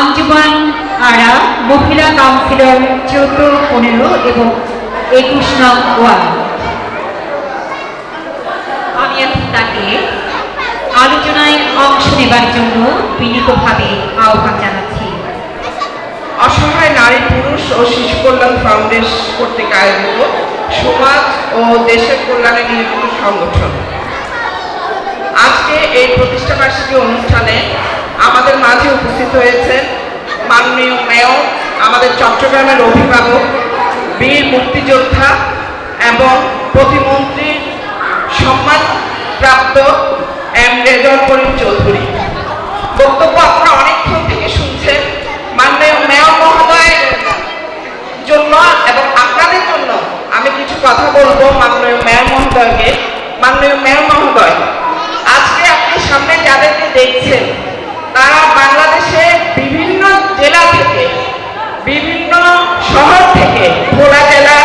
আঞ্জুমান আরা মহিলা কাউন্সিলর চৌদ্দ, পনেরো এবং একুশ নং ওয়ার্ড। আমি এখন তাকে আলোচনায় অংশ নেবার জন্য বিনীতভাবে আহ্বান জানাচ্ছি। অসহায় নারী পুরুষ ও শিশু কল্যাণ ফাউন্ডেশন কর্তৃক আয়োজিত সমাজ ও দেশের কল্যাণে নিয়োজিত সংগঠন। আজকে এই প্রতিষ্ঠা বার্ষিকী অনুষ্ঠানে আমাদের মাঝে উপস্থিত হয়েছেন মাননীয় মেয়র আমাদের চট্টগ্রামের অভিভাবক বীর মুক্তিযোদ্ধা এবং প্রতিমন্ত্রীর সম্মানপ্রাপ্ত এম. রেজর করিম চৌধুরী। বক্তব্য আপনারা অনেকক্ষণ থেকে শুনছেন মাননীয় মেয়র মহোদয়ের জন্য এবং আপনাদের জন্য আমি কিছু কথা বলব মাননীয় মেয়র মহোদয়কে মাননীয় মেয়র মহোদয় আজকে আপনি সামনে যাদেরকে দেখছেন তারা বাংলাদেশের বিভিন্ন জেলা থেকে বিভিন্ন শহর থেকে ভোলা জেলা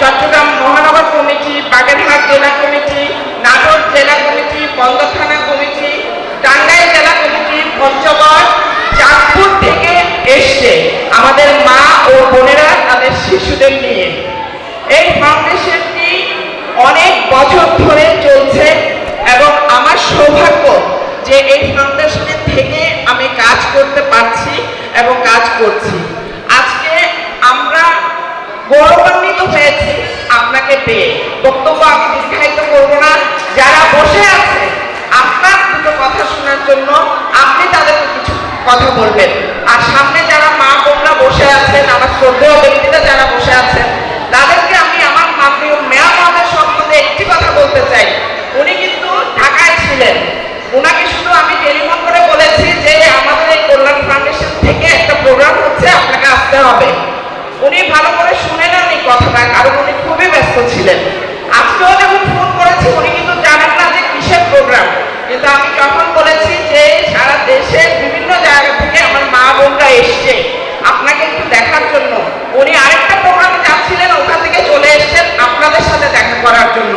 চট্টগ্রাম মহানগর কমিটি বাগেরহাট জেলা কমিটি নাটোর জেলা কমিটি বন্দর থানা কমিটি টাঙ্গাইল জেলা কমিটি পঞ্চগড় চাঁদপুর থেকে এসছে আমাদের মা ও বোনেরা, তাদের শিশুদের নিয়ে। এই ফাউন্ডেশনটি অনেক বছর ধরে চলছে এবং আমার সৌভাগ্য যে এই ফাউন্ডেশনের থেকে আমি কাজ করতে পারছি এবং কাজ করছি। আজকে আমরা গৌরবান্বিত হয়েছি আপনাকে পেয়ে। বক্তব্য আমি দীর্ঘায়িত করব না। যারা বসে আছে, আপনার দুটো কথা শোনার জন্য আপনি তাদেরকে কিছু কথা বলবেন আর সামনে যারা মা বোনরা বসে আছেন আমার শ্রদ্ধেয় ব্যক্তিরা যারা বসে আছেন তাদেরকে আমি আমার মাননীয় মেয়া মহাদের সম্বন্ধে একটি কথা বলতে চাই উনি কিন্তু ঢাকায় ছিলেন ওনাকে শুধু আমি টেলিফোন করে বলেছি যে আমাদের এই কল্যাণ ফাউন্ডেশন থেকে একটা প্রোগ্রাম হচ্ছে আপনাকে আসতে হবে উনি ভালো করে শুনে নেননি কথাটা, কারণ উনি খুবই ব্যস্ত ছিলেন। আজকেও যখন ফোন করেছি, উনি কিন্তু জানেন না যে কিসের প্রোগ্রাম কিন্তু আমি যখন বলেছি যে সারা দেশের বিভিন্ন জায়গা থেকে আমার মা বোনরা এসছে। আপনাকে একটু দেখার জন্য। উনি আরেকটা প্রোগ্রামে যাচ্ছিলেন, ওখান থেকে চলে এসেছেন আপনাদের সাথে দেখা করার জন্য।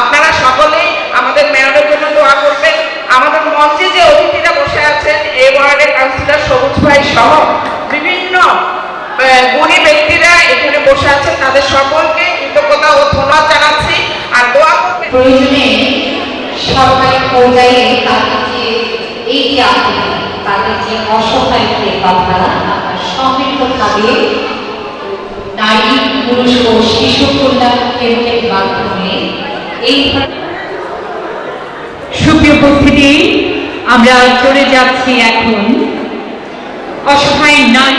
আপনারা সকলেই আমাদের মেয়রের জন্য দোয়া করবেন। আমাদের মঞ্চে যে অতিথিরা বসে আছেন এই ওয়ার্ডের কাউন্সিলর সবুজ ভাই সহ বিভিন্ন গুণী ব্যক্তিরা এখানে বসে আছেন তাদের সকলকে কৃতজ্ঞতা ও ধন্যবাদ জানাচ্ছি। আর দোয়া প্রয়োজনে সরকারি পর্যায়ে এই যে তাদের যে আমরা সমৃদ্ধভাবে নারী, পুরুষ ও শিশু কল্যাণ কেন্দ্রের মাধ্যমে এই সুপ্রিয় উপস্থিতি আমরা চলে যাচ্ছি এখন। অসহায় নারী